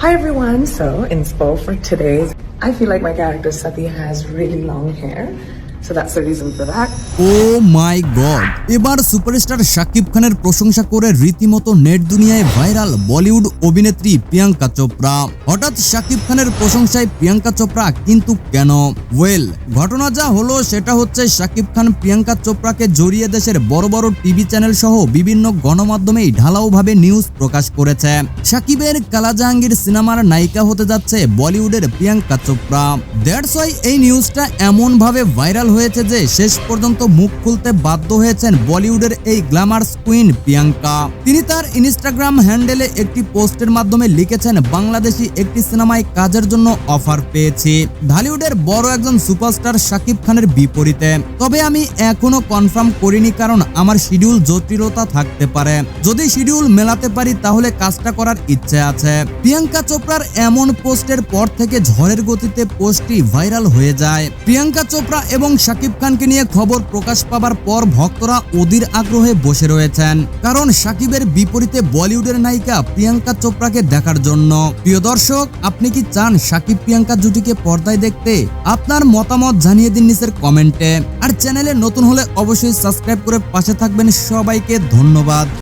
Hi everyone, so inspo for today's. I feel like my character Sati has really long hair, oh my god এবার superstar Shakib খানের প্রশংসা করে রীতিমতো net দুনিয়ায় viral Bollywood অভিনেত্রী প্রিয়াঙ্কা চোপড়া। হঠাৎ শাকিব খানের প্রশংসায় প্রিয়াঙ্কা চোপড়া কিন্তু কেন? ওয়েল ঘটনা যা হলো সেটা হচ্ছে শাকিব খান প্রিয়াঙ্কা চোপড়াকে জড়িয়ে দেশের বড় বড় টিভি চ্যানেল সহ বিভিন্ন গণমাধ্যমেই ঢালাওভাবে নিউজ প্রকাশ করেছে। শাকিবের কালা জাহাঙ্গীর সিনেমার নায়িকা হতে যাচ্ছে বলিউডের প্রিয়াঙ্কা চোপড়া। দ্যাটস ওয়াই এই নিউজটা এমন ভাবে ভাইরাল হয়েছে যে শেষ পর্যন্ত মুখ খুলতে বাধ্য হয়েছেন বলিউডের এই গ্ল্যামার্স কুইন প্রিয়াঙ্কা। তিনি তার ইনস্টাগ্রাম হ্যান্ডেলে একটি পোস্টের মাধ্যমে লিখেছেন, বাংলাদেশি একটি সিনেমায় কাজের জন্য অফার পেয়েছি। ঢালিউডের বড় একজন সুপারস্টার শাকিব খানের বিপরীতে। তবে আমি এখনও কনফার্ম করিনি কারণ আমার শিডিউল জটিলতা থাকতে পারে। যদি শিডিউল মেলাতে পারি তাহলে কাজটা করার ইচ্ছে আছে। প্রিয়াঙ্কা চোপড়ার এমন পোস্টের পর থেকে ঝড়ের গতিতে পোস্টটি ভাইরাল হয়ে যায়। প্রিয়াঙ্কা চোপড়া এবং শাকিব খানকে নিয়ে খবর প্রকাশ পাবার পর ভক্তরা অধীর আগ্রহে বসে রয়েছেন। কারণ শাকিবের বিপরীতে বলিউডের নায়িকা প্রিয়াঙ্কা চোপড়াকে দেখার জন্য। প্রিয় দর্শক, আপনি কি চান শাকিব প্রিয়াঙ্কা জুটিকে পর্দায় দেখতে? আপনার মতামত জানিয়ে দিন নিচের কমেন্টে। আর চ্যানেলে নতুন হলে অবশ্যই সাবস্ক্রাইব করে পাশে থাকবেন সবাইকে, ধন্যবাদ।